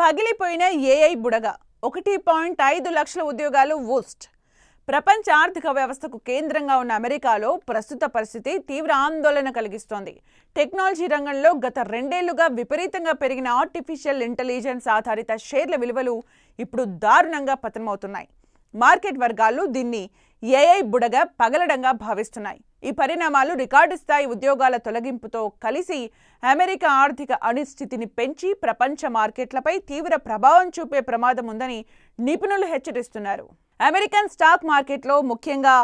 పగిలిపోయిన ఏఐ బుడగ. ఒకటి పాయింట్ ఐదు లక్షల ఉద్యోగాలు వూస్ట్. ప్రపంచ ఆర్థిక వ్యవస్థకు కేంద్రంగా ఉన్న అమెరికాలో ప్రస్తుత పరిస్థితి తీవ్ర ఆందోళన కలిగిస్తోంది. టెక్నాలజీ రంగంలో గత రెండేళ్ళుగా విపరీతంగా పెరిగిన ఆర్టిఫిషియల్ ఇంటెలిజెన్స్ ఆధారిత షేర్ల విలువలు ఇప్పుడు దారుణంగా పతనమవుతున్నాయి. మార్కెట్ వర్గాలు దీన్ని ఏఐ బుడగ పగలడంగా భావిస్తున్నాయి. ఈ పరిణామాలు రికార్డు స్థాయి ఉద్యోగాల తొలగింపుతో కలిసి అమెరికా ఆర్థిక అనిశ్చితిని పెంచి ప్రపంచ మార్కెట్లపై తీవ్ర ప్రభావం చూపే ప్రమాదం ఉందని నిపుణులు హెచ్చరిస్తున్నారు. అమెరికన్ స్టాక్ మార్కెట్లో ముఖ్యంగా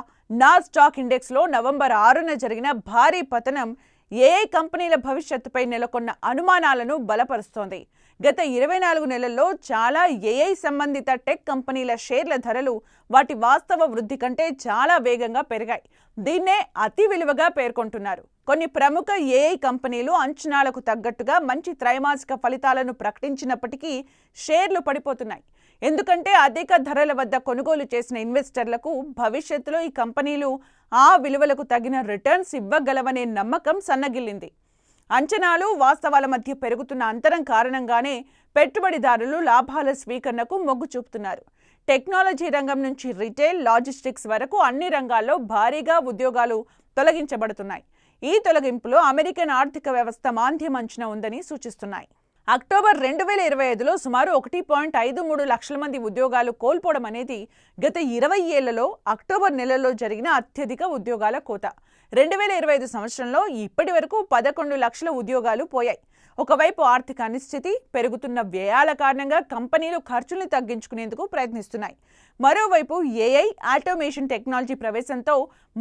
నా స్టాక్ ఇండెక్స్లో నవంబర్ ఆరున జరిగిన భారీ పతనం ఏఐ కంపెనీల భవిష్యత్తుపై నెలకొన్న అనుమానాలను బలపరుస్తోంది. గత ఇరవై నాలుగు నెలల్లో చాలా ఏఐ సంబంధిత టెక్ కంపెనీల షేర్ల ధరలు వాటి వాస్తవ వృద్ధి కంటే చాలా వేగంగా పెరిగాయి. దీన్నే అతి విలువగా పేర్కొంటున్నారు. కొన్ని ప్రముఖ ఏఐ కంపెనీలు అంచనాలకు తగ్గట్టుగా మంచి త్రైమాసిక ఫలితాలను ప్రకటించినప్పటికీ షేర్లు పడిపోతున్నాయి. ఎందుకంటే అధిక ధరల వద్ద కొనుగోలు చేసిన ఇన్వెస్టర్లకు భవిష్యత్తులో ఈ కంపెనీలు ఆ విలువలకు తగిన రిటర్న్స్ ఇవ్వగలవనే నమ్మకం సన్నగిల్లింది. అంచనాలు వాస్తవాల మధ్య పెరుగుతున్న అంతరం కారణంగానే పెట్టుబడిదారులు లాభాల స్వీకరణకు మొగ్గు చూపుతున్నారు. టెక్నాలజీ రంగం నుంచి రిటైల్ లాజిస్టిక్స్ వరకు అన్ని రంగాల్లో భారీగా ఉద్యోగాలు తొలగించబడుతున్నాయి. ఈ తొలగింపులో అమెరికన్ ఆర్థిక వ్యవస్థ మాంద్యం అంచనా ఉందని సూచిస్తున్నాయి. అక్టోబర్ రెండు వేల ఇరవై ఐదులో సుమారు ఒకటి పాయింట్ ఐదు మూడు లక్షల మంది ఉద్యోగాలు కోల్పోవడం అనేది గత ఇరవై ఏళ్ళలో అక్టోబర్ నెలలో జరిగిన అత్యధిక ఉద్యోగాల కోత. రెండు వేల ఇరవై ఐదు సంవత్సరంలో ఇప్పటి వరకు పదకొండు లక్షల ఉద్యోగాలు పోయాయి. ఒకవైపు ఆర్థిక అనిశ్చితి పెరుగుతున్న వ్యయాల కారణంగా కంపెనీలు ఖర్చుల్ని తగ్గించుకునేందుకు ప్రయత్నిస్తున్నాయి. మరోవైపు ఏఐ ఆటోమేషన్ టెక్నాలజీ ప్రవేశంతో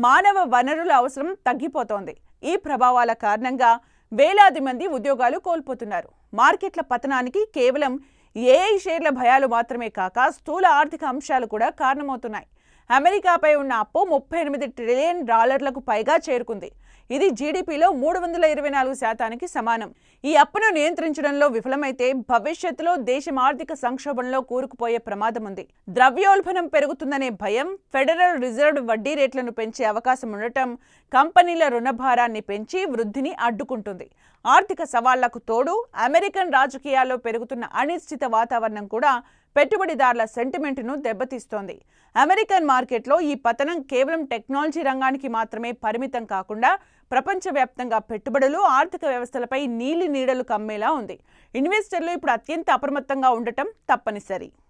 మానవ వనరుల అవసరం తగ్గిపోతోంది. ఈ ప్రభావాల కారణంగా వేలాది మంది ఉద్యోగాలు కోల్పోతున్నారు. మార్కెట్ల పతనానికి కేవలం ఏఐ షేర్ల భయాలు మాత్రమే కాక స్థూల ఆర్థిక అంశాలు కూడా కారణమవుతున్నాయి. అమెరికాపై ఉన్న అప్పు ముప్పై ఎనిమిది ట్రిలియన్ డాలర్లకు పైగా చేరుకుంది. ఇది జీడిపిలో మూడు వందల ఇరవై నాలుగు శాతానికి సమానం. ఈ అప్పును నియంత్రించడంలో విఫలమైతే భవిష్యత్తులో దేశం ఆర్థిక సంక్షోభంలో కూరుకుపోయే ప్రమాదం ఉంది. ద్రవ్యోల్బణం పెరుగుతుందనే భయం ఫెడరల్ రిజర్వ్ వడ్డీ రేట్లను పెంచే అవకాశం ఉండటం కంపెనీల రుణభారాన్ని పెంచి వృద్ధిని అడ్డుకుంటుంది. ఆర్థిక సవాళ్ళకు తోడు అమెరికన్ రాజకీయాల్లో పెరుగుతున్న అనిశ్చిత వాతావరణం కూడా పెట్టుబడిదారుల సెంటిమెంట్ను దెబ్బతీస్తోంది. అమెరికన్ మార్కెట్లో ఈ పతనం కేవలం టెక్నాలజీ రంగానికి మాత్రమే పరిమితం కాకుండా ప్రపంచవ్యాప్తంగా పెట్టుబడులు ఆర్థిక వ్యవస్థలపై నీలి నీడలు కమ్మేలా ఉంది. ఇన్వెస్టర్లు ఇప్పుడు అత్యంత అప్రమత్తంగా ఉండటం తప్పనిసరి.